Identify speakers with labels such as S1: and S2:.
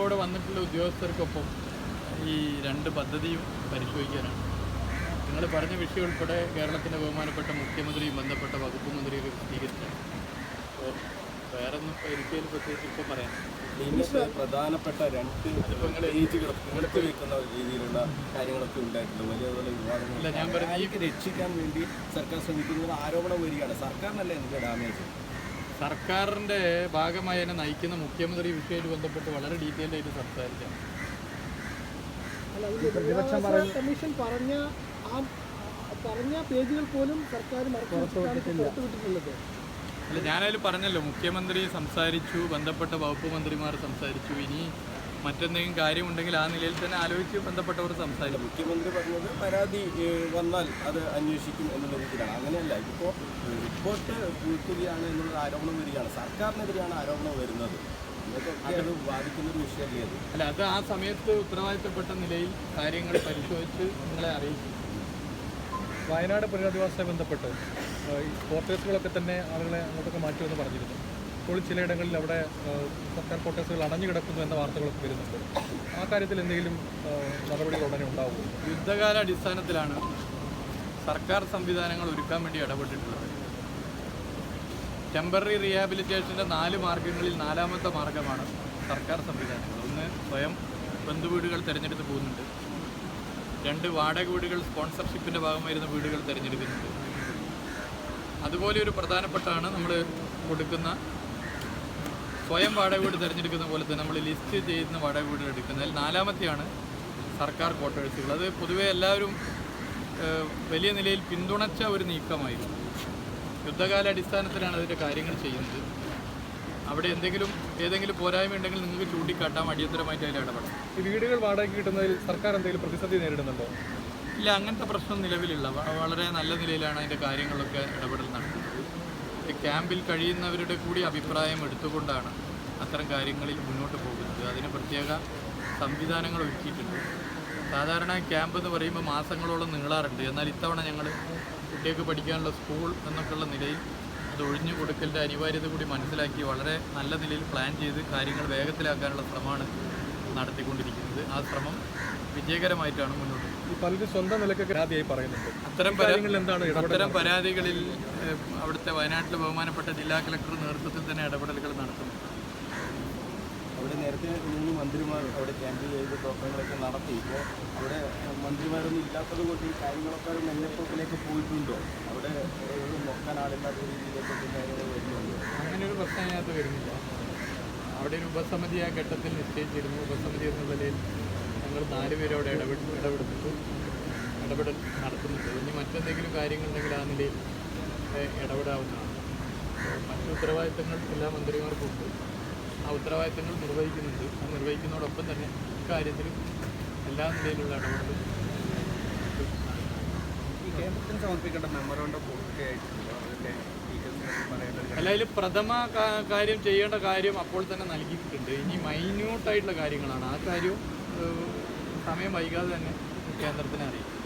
S1: ഇവിടെ വന്നിട്ടുള്ള ഉദ്യോഗസ്ഥർക്കൊപ്പം ഈ രണ്ട് പദ്ധതിയും പരിശോധിക്കാനാണ്. നിങ്ങൾ പറഞ്ഞ വിഷയം ഉൾപ്പെടെ കേരളത്തിന്റെ ബഹുമാനപ്പെട്ട മുഖ്യമന്ത്രിയും ബന്ധപ്പെട്ട വകുപ്പ് മന്ത്രിയൊക്കെ വിശദീകരിച്ചാണ്. അപ്പോൾ വേറെ ഒന്നും ഇപ്പോൾ എനിക്ക് പ്രത്യേകിച്ച് ഇപ്പോൾ പറയാം
S2: പ്രധാനപ്പെട്ട രണ്ട്
S1: അതിപ്പോൾ നിങ്ങൾ
S2: പേജുകൾ എടുത്തു വെക്കുന്ന രീതിയിലുള്ള കാര്യങ്ങളൊക്കെ ഉണ്ടായിട്ടുണ്ട്. വലിയ വലിയ വിവാദങ്ങൾ
S1: ഞാൻ പറഞ്ഞ
S2: രക്ഷിക്കാൻ വേണ്ടി സർക്കാർ ശ്രമിക്കുന്ന ആരോപണം വരികയാണ്. സർക്കാരിനല്ലേ എനിക്ക് ഡാമേജ്?
S1: സർക്കാരിന്റെ ഭാഗമായി എന്നെ നയിക്കുന്ന മുഖ്യമന്ത്രി വിഷയമായിട്ട് ബന്ധപ്പെട്ട് വളരെ ഡീറ്റെയിൽഡ് ആയിട്ട് സംസാരിക്കാം.
S3: കമ്മീഷൻ പറഞ്ഞ ആ പറഞ്ഞ പേജുകൾ പോലും സർക്കാർ പുറത്തുവിട്ടിട്ടുള്ളത്.
S1: അല്ല ഞാനതിൽ പറഞ്ഞല്ലോ മുഖ്യമന്ത്രി സംസാരിച്ചു ബന്ധപ്പെട്ട വകുപ്പ് മന്ത്രിമാർ സംസാരിച്ചു. ഇനി മറ്റെന്തെങ്കിലും കാര്യമുണ്ടെങ്കിൽ ആ നിലയിൽ തന്നെ ആലോചിച്ച് ബന്ധപ്പെട്ടവർ സംസാരിക്കും.
S2: മുഖ്യമന്ത്രി പറഞ്ഞത് പരാതി വന്നാൽ അത് അന്വേഷിക്കും എന്നുള്ള രീതിയിലാണ്. അങ്ങനെയല്ല ഇപ്പോൾ റിപ്പോർട്ട് പൂഴ്ത്തുകയാണ് എന്നുള്ള ആരോപണം വരികയാണ്. സർക്കാരിനെതിരെയാണ് ആരോപണം വരുന്നത്. ഇതൊക്കെ അത് ബാധിക്കുന്ന ഒരു വിഷയമല്ലേ അത്?
S1: അല്ല അത് ആ സമയത്ത് ഉത്തരവാദിത്തപ്പെട്ട നിലയിൽ കാര്യങ്ങൾ പരിശോധിച്ച് നിങ്ങളെ അറിയിക്കും.
S4: വയനാട് പുനരധിവാസമായി ബന്ധപ്പെട്ട് ക്വാർട്ടേഴ്സുകളൊക്കെ തന്നെ ആളുകളെ അങ്ങോട്ടൊക്കെ മാറ്റുമെന്ന് പറഞ്ഞിരുന്നു. ഇപ്പോൾ ചിലയിടങ്ങളിൽ അവിടെ സർക്കാർ ക്വാർട്ടേഴ്സുകൾ അടഞ്ഞു കിടക്കുന്നു എന്ന വാർത്തകളൊക്കെ വരുന്നുണ്ട്. ആ കാര്യത്തിൽ എന്തെങ്കിലും നടപടികൾ ഉടനെ ഉണ്ടാവും
S1: യുദ്ധകാല അടിസ്ഥാനത്തിലാണ് സർക്കാർ സംവിധാനങ്ങൾ ഒരുക്കാൻ വേണ്ടി ഇടപെട്ടിട്ടുള്ളത്. ടെമ്പററി റീഹാബിലിറ്റേഷന്റെ നാല് മാർഗങ്ങളിൽ നാലാമത്തെ മാർഗമാണ് സർക്കാർ സംവിധാനങ്ങൾ. ഒന്ന് സ്വയം ബന്ധുവീടുകൾ തിരഞ്ഞെടുത്ത് പോകുന്നുണ്ട്. രണ്ട് വാടക വീടുകൾ സ്പോൺസർഷിപ്പിന്റെ ഭാഗമായിരുന്ന വീടുകൾ തിരഞ്ഞെടുക്കുന്നുണ്ട്. അതുപോലെ ഒരു പ്രധാനപ്പെട്ടാണ് നമ്മൾ കൊടുക്കുന്ന സ്വയം വാടക വീട് തിരഞ്ഞെടുക്കുന്ന പോലെ തന്നെ നമ്മൾ ലിസ്റ്റ് ചെയ്യുന്ന വാടക വീട് എടുക്കുന്നത്. അതിൽ നാലാമത്തെയാണ് സർക്കാർ ക്വാർട്ടേഴ്സുകൾ. അത് പൊതുവേ എല്ലാവരും വലിയ നിലയിൽ പിന്തുണച്ച ഒരു നീക്കമായിരുന്നു. യുദ്ധകാല അടിസ്ഥാനത്തിലാണ് അതിന്റെ കാര്യങ്ങൾ ചെയ്യുന്നത്. അവിടെ എന്തെങ്കിലും ഏതെങ്കിലും പോരായ്മ ഉണ്ടെങ്കിൽ നിങ്ങൾക്ക് ചൂണ്ടിക്കാട്ടാം. അടിയന്തരമായിട്ട് അതിൽ ഇടപെടാം
S4: ഈ വീടുകൾ വാടകയ്ക്ക് കിട്ടുന്നതിൽ സർക്കാർ എന്തെങ്കിലും പ്രതിസന്ധി നേരിടുന്നുണ്ടോ?
S1: ഇല്ല അങ്ങനത്തെ പ്രശ്നം നിലവിലില്ല. വളരെ നല്ല നിലയിലാണ് അതിന്റെ കാര്യങ്ങളൊക്കെ ഇടപെടൽ നടത്തുന്നത് ഈ ക്യാമ്പിൽ കഴിയുന്നവരുടെ കൂടി അഭിപ്രായം എടുത്തുകൊണ്ടാണ് അത്തരം കാര്യങ്ങളിൽ മുന്നോട്ട് പോകുന്നത്. അതിന് പ്രത്യേക സംവിധാനങ്ങൾ ഒരുക്കിയിട്ടുണ്ട്. സാധാരണ ക്യാമ്പ് എന്ന് പറയുമ്പോൾ മാസങ്ങളോളം നീളാറുണ്ട്. എന്നാൽ ഇത്തവണ ഞങ്ങൾ കുട്ടികൾക്ക് പഠിക്കാനുള്ള സ്കൂൾ എന്നൊക്കെയുള്ള നിലയിൽ അത് ഒഴിഞ്ഞു കൊടുക്കലിന്റെ അനിവാര്യത കൂടി മനസ്സിലാക്കി വളരെ നല്ല നിലയിൽ പ്ലാൻ ചെയ്ത് കാര്യങ്ങൾ വേഗത്തിലാക്കാനുള്ള ശ്രമമാണ് നടത്തിക്കൊണ്ടിരിക്കുന്നത്. ആ ശ്രമം വിജയകരമായിട്ടാണ് മുന്നോട്ട്
S4: ഈ പലരും സ്വന്തം നിലയ്ക്കൊക്കെ പരാതിയായി പറയുന്നുണ്ട്.
S1: അത്തരം പരാ-
S4: എന്താണ്
S1: അത്തരം പരാതികളിൽ അവിടുത്തെ വയനാട്ടിലെ ബഹുമാനപ്പെട്ട ജില്ലാ കളക്ടർ നേതൃത്വത്തിൽ തന്നെ ഇടപെടലുകൾ നടത്തുന്നു.
S2: അവിടെ നേരത്തെ മൂന്ന് മന്ത്രിമാർ അവിടെ ക്യാമ്പ് ചെയ്ത് പ്രവർത്തനങ്ങളൊക്കെ നടത്തി. ഇപ്പോൾ അവിടെ മന്ത്രിമാരൊന്നും ഇല്ലാത്തത് കൊണ്ട് ഈ കാര്യങ്ങളൊക്കെ ഒരു മെല്ലപ്പോക്കിലേക്ക് പോയിട്ടുണ്ടോ? അവിടെ നോക്കാൻ ആളില്ലാത്ത രീതിയിലേക്ക് കാര്യങ്ങൾ വരുന്നുണ്ടോ?
S1: അങ്ങനെ ഒരു പ്രശ്നം അതിനകത്ത് വരുന്നില്ല. അവിടെ ഒരു ഉപസമിതി ആ ഘട്ടത്തിൽ നിശ്ചയിച്ചിരുന്നു. ഉപസമിതി എന്ന നിലയിൽ ഞങ്ങൾ നാലുപേരും അവിടെ ഇടപെട്ട് ഇടപെടുത്തിട്ട്. ഇടപെടൽ നടത്തുന്നുണ്ട് ഇനി മറ്റെന്തെങ്കിലും കാര്യങ്ങളുണ്ടെങ്കിൽ ആ നിലയിൽ ഇടപെടാവുന്നതാണ്. മറ്റു ഉത്തരവാദിത്തങ്ങൾ എല്ലാ മന്ത്രിമാർക്കും ഉണ്ട്. ആ ഉത്തരവാദിത്തങ്ങൾ നിർവഹിക്കുന്നുണ്ട്. ആ നിർവഹിക്കുന്നതോടൊപ്പം തന്നെ ഇക്കാര്യത്തിലും എല്ലാ നിലയിലുള്ള ഇടപെടലും
S2: ഈ കേന്ദ്രത്തിന് സമർപ്പിക്കേണ്ട മെമ്മറോണ്ടം പൂർത്തിയായിട്ടുണ്ടോ അതിന്റെ ഡീറ്റെയിൽസ് പറയേണ്ടത്
S1: അല്ല അതിൽ പ്രഥമ കാര്യം ചെയ്യേണ്ട കാര്യം അപ്പോൾ തന്നെ നൽകിയിട്ടുണ്ട്. ഇനി മൈന്യൂട്ടായിട്ടുള്ള കാര്യങ്ങളാണ്. ആ കാര്യവും സമയം വൈകാതെ തന്നെ കേന്ദ്രത്തിനെ അറിയിക്കും.